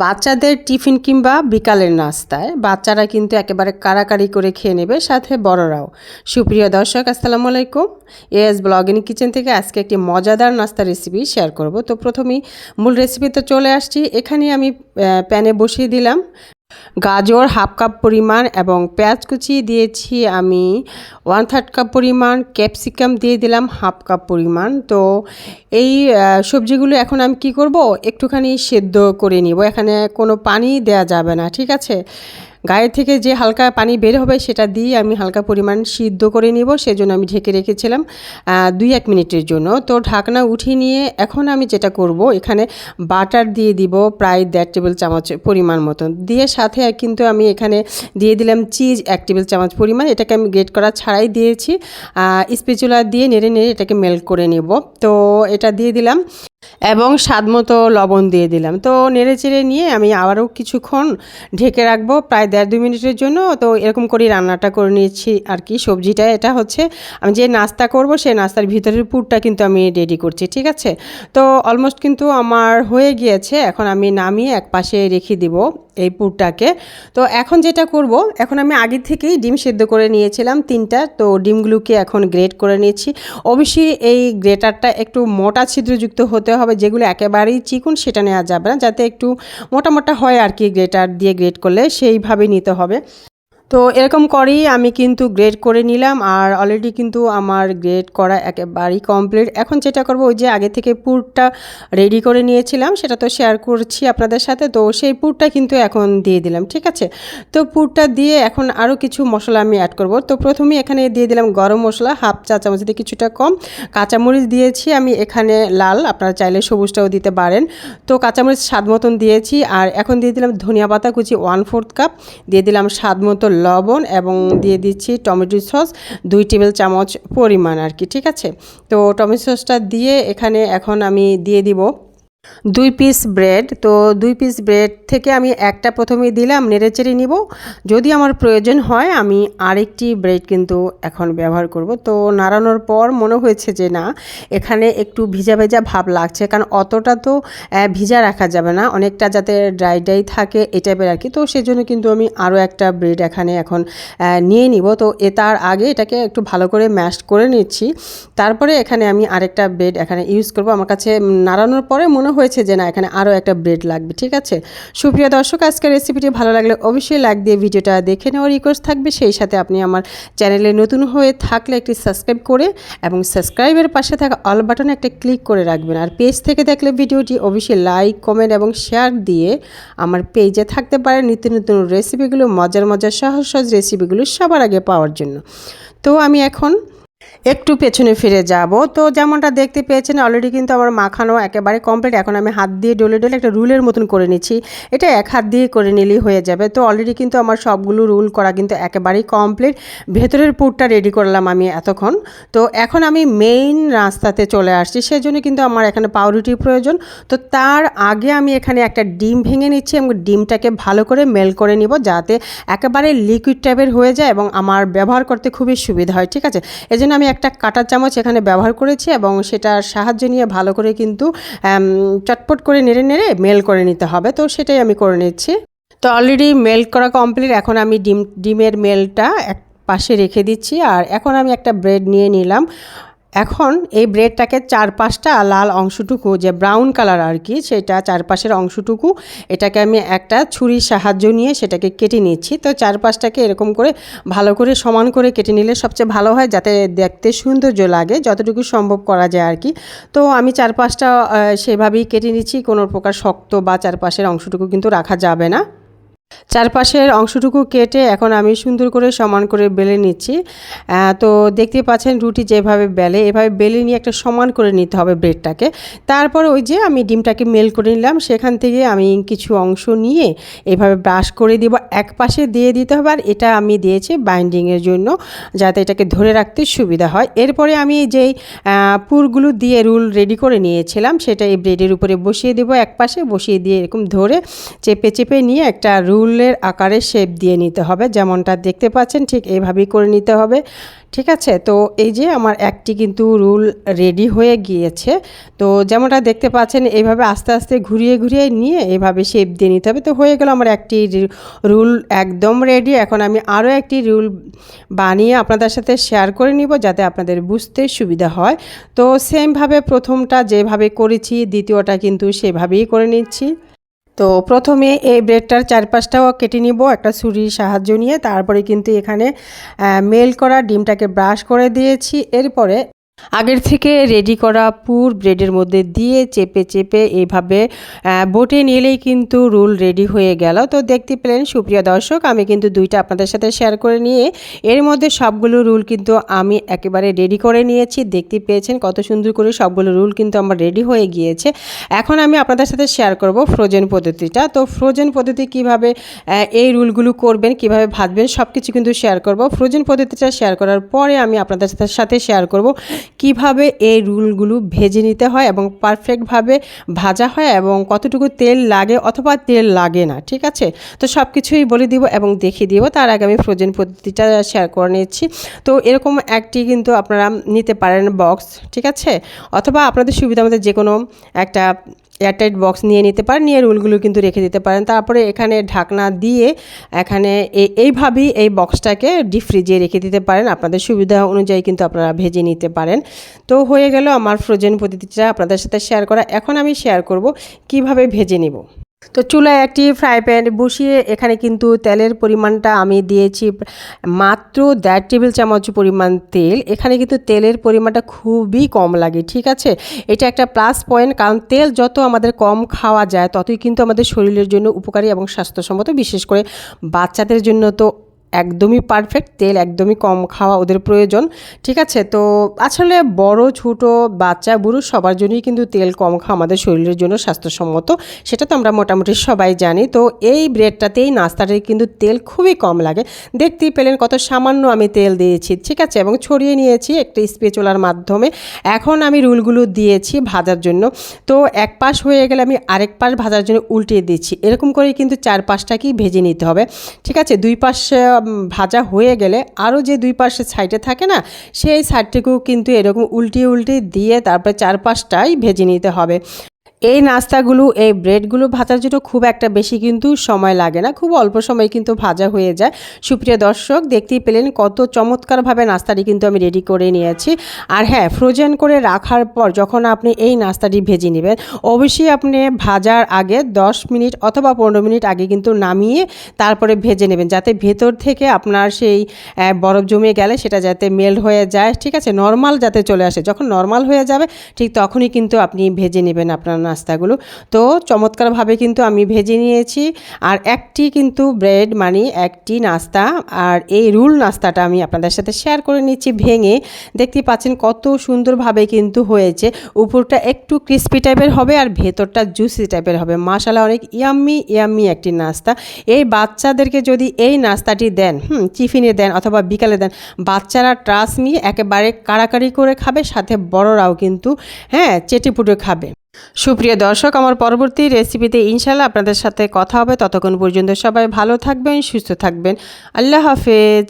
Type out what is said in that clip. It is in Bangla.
বাচ্চাদের টিফিন কিংবা বিকালের নাস্তায় বাচ্চারা কিন্তু একেবারে কারাকারি করে খেয়ে নেবে, সাথে বড়রাও। সুপ্রিয় দর্শক, আসসালামু আলাইকুম। এস ইন কিচেন থেকে আজকে একটি মজাদার নাস্তা রেসিপি শেয়ার করব। তো প্রথমেই মূল রেসিপি তো চলে আসছি। এখানে আমি প্যানে বসিয়ে দিলাম গাজর হাফ কাপ পরিমাণ এবং পেঁয়াজ কুচি দিয়েছি আমি ওয়ান থার্ড কাপ পরিমাণ ক্যাপসিকাম দিয়ে দিলাম হাফ কাপ পরিমাণ। তো এই সবজিগুলো এখন আমি কি করব? একটুখানি সেদ্ধ করে নিব। এখানে কোনো পানি দেয়া যাবে না, ঠিক আছে? গায়ের থেকে যে হালকা পানি বের হবে সেটা দিয়ে আমি হালকা পরিমাণ সিদ্ধ করে নিব, সেজন্য আমি ঢেকে রেখেছিলাম দুই এক মিনিটের জন্য। তো ঢাকনা উঠিয়ে নিয়ে এখন আমি যেটা করব, এখানে বাটার দিয়ে দিব প্রায় দেড় টেবিল চামচ পরিমাণ মতন। দিয়ে সাথে কিন্তু আমি এখানে দিয়ে দিলাম চিজ এক টেবিল চামচ পরিমাণ, এটাকে আমি গ্রেট করা ছাড়াই দিয়েছি। স্পেচুলা দিয়ে নেড়ে নেড়ে এটাকে মেল্ট করে নেব। তো এটা দিয়ে দিলাম। এবং স্বাদ মতো লবণ দিয়ে দিলাম। তো নেড়ে চেড়ে নিয়ে আমি আবারও কিছুক্ষণ ঢেকে রাখব প্রায় দেড় দু মিনিটের জন্য। তো এরকম করেই রান্নাটা করে নিয়েছি আর কি। সবজিটা এটা হচ্ছে, আমি যে নাস্তা করব সেই নাস্তার ভিতরের পুরটা কিন্তু আমি রেডি করছি, ঠিক আছে? তো অলমোস্ট কিন্তু আমার হয়ে গিয়েছে। এখন আমি নামিয়ে এক পাশে রেখে দিব। এই পুরটাকে। তো এখন যেটা করব, এখন আমি আগে থেকেই ডিম সেদ্ধ করে নিয়েছিলাম তিনটা, তো ডিমগুলোকে এখন গ্রেট করে নিয়েছি। অবশ্যই এই গ্রেটারটা একটু মোটা ছিদ্রযুক্ত হতে হবে, যেগুলো একেবারেই চিকুন সেটা নেওয়া যাবে না, যাতে একটু মোটামোটা মোটা হয় আর কি গ্রেটার দিয়ে গ্রেট করলে সেইভাবে নিতে হবে। তো এরকম করেই আমি কিন্তু গ্রেড করে নিলাম আর অলরেডি কিন্তু আমার গ্রেড করা একেবারেই কমপ্লিট এখন যেটা করব, ওই যে আগে থেকে পুরটা রেডি করে নিয়েছিলাম, সেটা তো শেয়ার করছি আপনাদের সাথে। তো সেই পুরটা কিন্তু এখন দিয়ে দিলাম, ঠিক আছে? তো পুরটা দিয়ে এখন আরও কিছু মশলা আমি অ্যাড করব। তো প্রথমেই এখানে দিয়ে দিলাম গরম মশলা হাফ চা চামচ দিয়ে কিছুটা কম। কাঁচামরিচ দিয়েছি আমি এখানে লাল, আপনারা চাইলে সবুজটাও দিতে পারেন। তো কাঁচামরিচ স্বাদ মতন দিয়েছি, আর এখন দিয়ে দিলাম ধনিয়া পাতা কুচি ওয়ান ফোর্থ কাপ দিয়ে দিলাম স্বাদ মতো লবণ এবং দিয়ে দিচ্ছি টমেটো সস, দুই টেবিল চামচ পরিমাণ আর কি, ঠিক আছে? তো টমেটো সসটা দিয়ে এখানে এখন আমি দিয়ে দিব দুই পিস ব্রেড তো দুই পিস ব্রেড থেকে আমি একটা প্রথমেই দিলাম, নেড়েচেড়ে নিব। যদি আমার প্রয়োজন হয়, আমি আরেকটি ব্রেড কিন্তু এখন ব্যবহার করব। তো নাড়ানোর পর মনে হয়েছে যে না, এখানে একটু ভিজা ভেজা ভাব লাগছে, কারণ অতটা তো ভিজা রাখা যাবে না। অনেকটা যাতে ড্রাই ড্রাই থাকে এই টাইপের আর কি। তো সেজন্য কিন্তু আমি আরও একটা ব্রেড এখানে এখন নিয়ে নিব। তো এ তার আগে এটাকে একটু ভালো করে ম্যাশ করে নিচ্ছি। তারপরে এখানে আমি আরেকটা ব্রেড এখানে ইউজ করব। আমার কাছে নাড়ানোর পরে মনে হয়েছে যে না, এখানে আরও একটা ব্রেড লাগবে, ঠিক আছে? সুপ্রিয় দর্শক, আজকের রেসিপিটি ভালো লাগলে অবশ্যই লাইক দিয়ে ভিডিওটা দেখে নেওয়ার রিকোয়েস্ট থাকবে। সেই সাথে আপনি আমার চ্যানেলে নতুন হয়ে থাকলে একটি সাবস্ক্রাইব করে এবং সাবস্ক্রাইবের পাশে থাকা অল বাটনে একটা ক্লিক করে রাখবেন। আর পেজ থেকে দেখলে ভিডিওটি অবশ্যই লাইক কমেন্ট এবং শেয়ার দিয়ে আমার পেজে থাকতে পারে নিত্য নতুন রেসিপিগুলো মজার মজার সহজ সহজ রেসিপিগুলো সবার আগে পাওয়ার জন্য। তো আমি এখন একটু পেছনে ফিরে যাব। তো যেমনটা দেখতে পেয়েছেন অলরেডি কিন্তু আমার মাখানো একেবারে কমপ্লিট এখন আমি হাত দিয়ে ডলে ডলে একটা রুলের মতন করে নিচ্ছি। এটা এক হাত দিয়ে করে নিলেই হয়ে যাবে। তো অলরেডি কিন্তু আমার সবগুলো রুল করা কিন্তু একেবারেই কমপ্লিট ভেতরের পুরটা রেডি করলাম আমি এতক্ষণ। তো এখন আমি মেইন রাস্তাতে চলে আসছি। সেই জন্য কিন্তু আমার এখানে পাউরুটির প্রয়োজন। তো তার আগে আমি এখানে একটা ডিম ভেঙে নিচ্ছি এবং ডিমটাকে ভালো করে মেল করে নিব যাতে একেবারে লিকুইড টাইপের হয়ে যায় এবং আমার ব্যবহার করতে খুবই সুবিধা হয়। ঠিক আছে? এই আমি একটা কাটা চামচ এখানে ব্যবহার করেছি এবং সেটার সাহায্য নিয়ে ভালো করে কিন্তু চটপট করে নেড়ে নেড়ে মেল করে নিতে হবে। তো সেটাই আমি করে নিচ্ছি। তো অলরেডি মেল করা কমপ্লিট এখন আমি ডিম, ডিমের মেলটা এক পাশে রেখে দিচ্ছি। আর এখন আমি একটা ব্রেড নিয়ে নিলাম। এখন এই ব্রেডটাকে চারপাশটা লাল অংশটুকু, যে ব্রাউন কালার আর কি, সেটা চারপাশের অংশটুকু, এটাকে আমি একটা ছুরির সাহায্য নিয়ে সেটাকে কেটে নিচ্ছি। তো চারপাশটাকে এরকম করে ভালো করে সমান করে কেটে নিলে সবচেয়ে ভালো হয়, যাতে দেখতে সৌন্দর্য লাগে, যতটুকু সম্ভব করা যায় আর কি। তো আমি চারপাশটা সেভাবেই কেটে নিচ্ছি, কোনো প্রকার শক্ত বা চারপাশের অংশটুকু কিন্তু রাখা যাবে না। চারপাশের অংশটুকু কেটে এখন আমি সুন্দর করে সমান করে বেলে নিচ্ছি। তো দেখতে পাচ্ছেন রুটি যেভাবে বেলে, এভাবে বেলে নিয়ে একটা সমান করে নিতে হবে ব্রেডটাকে। তারপর ওই যে আমি ডিমটাকে মেল করে নিলাম, সেখান থেকে আমি কিছু অংশ নিয়ে এভাবে ব্রাশ করে দিব। এক পাশে দিয়ে দিতে হবে, আর এটা আমি দিয়েছি বাইন্ডিংয়ের জন্য, যাতে এটাকে ধরে রাখতে সুবিধা হয়। এরপরে আমি যেই পুরগুলো দিয়ে রুল রেডি করে নিয়েছিলাম, সেটা এই ব্রেডের উপরে বসিয়ে দেবো। এক পাশে বসিয়ে দিয়ে এরকম ধরে চেপে চেপে নিয়ে একটা রুল রুলের আকারে শেপ দিয়ে নিতে হবে। যেমনটা দেখতে পাচ্ছেন, ঠিক এইভাবেই করে নিতে হবে। ঠিক আছে? তো এই যে আমার একটি কিন্তু রুল রেডি হয়ে গিয়েছে। তো যেমনটা দেখতে পাচ্ছেন এইভাবে আস্তে আস্তে ঘুরিয়ে ঘুরিয়ে নিয়ে এভাবে শেপ দিয়ে নিতে হবে। তো হয়ে গেল আমার একটি রুল একদম রেডি। এখন আমি আরও একটি রুল বানিয়ে আপনাদের সাথে শেয়ার করে নিব, যাতে আপনাদের বুঝতে সুবিধা হয়। তো সেমভাবে প্রথমটা যেভাবে করেছি, দ্বিতীয়টা কিন্তু সেভাবেই করে নিচ্ছি। তো প্রথমে এই ব্রেডটার চারপাশটাও কেটে নিব, একটা ছুরির সাহায্য নিয়ে। তারপরে কিন্তু এখানে মেল করা, ডিমটাকে ব্রাশ করে দিয়েছি। এরপরে আগের থেকে রেডি করা পুর ব্রেডের মধ্যে দিয়ে চেপে চেপে এইভাবে বোটে নিলেই কিন্তু রুল রেডি হয়ে গেল। তো দেখতে পেলেন সুপ্রিয় দর্শক, আমি কিন্তু দুইটা আপনাদের সাথে শেয়ার করে নিয়ে, এর মধ্যে সবগুলো রুল কিন্তু আমি একেবারে রেডি করে নিয়েছি। দেখতে পেয়েছেন কত সুন্দর করে সবগুলো রুল কিন্তু আমার রেডি হয়ে গিয়েছে। এখন আমি আপনাদের সাথে শেয়ার করব ফ্রোজেন পদ্ধতিটা। তো ফ্রোজেন পদ্ধতি কীভাবে এই রুলগুলো করবেন, কীভাবে ভাজবেন সব কিছু কিন্তু শেয়ার করব। ফ্রোজেন পদ্ধতিটা শেয়ার করার পরে আমি আপনাদের সাথে শেয়ার করব কীভাবে এই রুলগুলো ভেজে নিতে হয় এবং পারফেক্টভাবে ভাজা হয় এবং কতটুকু তেল লাগে অথবা তেল লাগে না, ঠিক আছে? তো সব কিছুই বলে দিব এবং দেখিয়ে দিব। তার আগে আমি ফ্রোজেন পদ্ধতিটা শেয়ার করে নিচ্ছি। তো এরকম একটি কিন্তু আপনারা নিতে পারেন বক্স ঠিক আছে? অথবা আপনাদের সুবিধা মতো যে কোনো একটা এয়ারটাইট বক্স নিয়ে নিতে পারেন, নিয়ে রুলগুলো কিন্তু রেখে দিতে পারেন। তারপরে এখানে ঢাকনা দিয়ে এখানে এইভাবেই এই বক্সটাকে ডিপ ফ্রিজে রেখে দিতে পারেন। আপনাদের সুবিধা অনুযায়ী কিন্তু আপনারা ভেজে নিতে পারেন। তো হয়ে গেল আমার ফ্রোজেন পদ্ধতিটা আপনাদের সাথে শেয়ার করা। এখন আমি শেয়ার করব কীভাবে ভেজে নিব। তো চুলায় একটি ফ্রাই প্যান বসিয়ে এখানে কিন্তু তেলের পরিমাণটা আমি দিয়েছি, মাত্র দেড় টেবিল চামচ পরিমাণ তেল। এখানে কিন্তু তেলের পরিমাণটা খুবই কম লাগে, ঠিক আছে? এটা একটা প্লাস পয়েন্ট কারণ তেল যত আমাদের কম খাওয়া যায়, ততই কিন্তু আমাদের শরীরের জন্য উপকারী এবং স্বাস্থ্যসম্মত, বিশেষ করে বাচ্চাদের জন্য তো একদমই পারফেক্ট তেল একদমই কম খাওয়া ওদের প্রয়োজন, ঠিক আছে? তো আসলে বড়, ছোট, বাচ্চা, বুড়ো সবার জন্যই কিন্তু তেল কম খাওয়া আমাদের শরীরের জন্য স্বাস্থ্যসম্মত, সেটা তো আমরা মোটামুটি সবাই জানি। তো এই ব্রেডটাতেই নাস্তাটাই কিন্তু তেল খুবই কম লাগে। দেখতেই পেলেন কত সামান্য আমি তেল দিয়েছি, ঠিক আছে? এবং ছড়িয়ে নিয়েছি একটা স্পেচোলার মাধ্যমে। এখন আমি রুলগুলো দিয়েছি ভাজার জন্য। তো এক পাশ হয়ে গেলে আমি আরেক পাশ ভাজার জন্য উল্টিয়ে দিচ্ছি। এরকম করেই কিন্তু চার পাশটাকেই ভেজে নিতে হবে, ঠিক আছে? দুই পাশে ভাজা হয়ে গেলে আরও যে দুই পাশে সাইডে থাকে না, সেই সাইডটুকু কিন্তু এরকম উল্টিয়ে উল্টিয়ে দিয়ে তারপরে চারপাশটাই ভেজে নিতে হবে। এই নাস্তাগুলো, এই ব্রেডগুলো ভাজার জন্য খুব একটা বেশি কিন্তু সময় লাগে না। খুব অল্প সময় কিন্তু ভাজা হয়ে যায়। সুপ্রিয় দর্শক, দেখতেই পেলেন কত চমৎকারভাবে নাস্তাটি কিন্তু আমি রেডি করে নিয়েছি। আর হ্যাঁ ফ্রোজেন করে রাখার পর যখন আপনি এই নাস্তাটি ভেজে নেবেন, অবশ্যই আপনি ভাজার আগে 10 মিনিট অথবা পনেরো মিনিট আগে কিন্তু নামিয়ে তারপরে ভেজে নেবেন, যাতে ভেতর থেকে আপনার সেই বরফ জমে গেলে সেটা যাতে মেল্ট হয়ে যায়। ঠিক আছে? নর্মাল যাতে চলে আসে। যখন নর্মাল হয়ে যাবে, ঠিক তখনই কিন্তু আপনি ভেজে নেবেন আপনার নাস্তাগুলো তো চমৎকারভাবে কিন্তু আমি ভেজে নিয়েছি। আর একটি কিন্তু ব্রেড মানে একটি নাস্তা। আর এই রুল নাস্তাটা আমি আপনাদের সাথে শেয়ার করে নিচ্ছি ভেঙে। দেখতে পাচ্ছেন কত সুন্দরভাবে কিন্তু হয়েছে। উপরটা একটু ক্রিস্পি টাইপের হবে আর ভেতরটা জুসি টাইপের হবে। মাসালা অনেক ইয়াম্মি ইয়াম্মি একটি নাস্তা। এই বাচ্চাদেরকে যদি এই নাস্তাটি দেন, হুম, টিফিনে দেন অথবা বিকালে দেন, বাচ্চারা ট্রাস নিয়ে একেবারে কাড়াকাড়ি করে খাবে, সাথে বড়রাও কিন্তু হ্যাঁ চেটেপুটে খাবে। সুপ্রিয় দর্শক, আমার পরবর্তী রেসিপিতে ইনশাল্লাহ আপনাদের সাথে কথা হবে। ততক্ষণ পর্যন্ত সবাই ভালো থাকবেন, সুস্থ থাকবেন। আল্লাহ হাফেজ।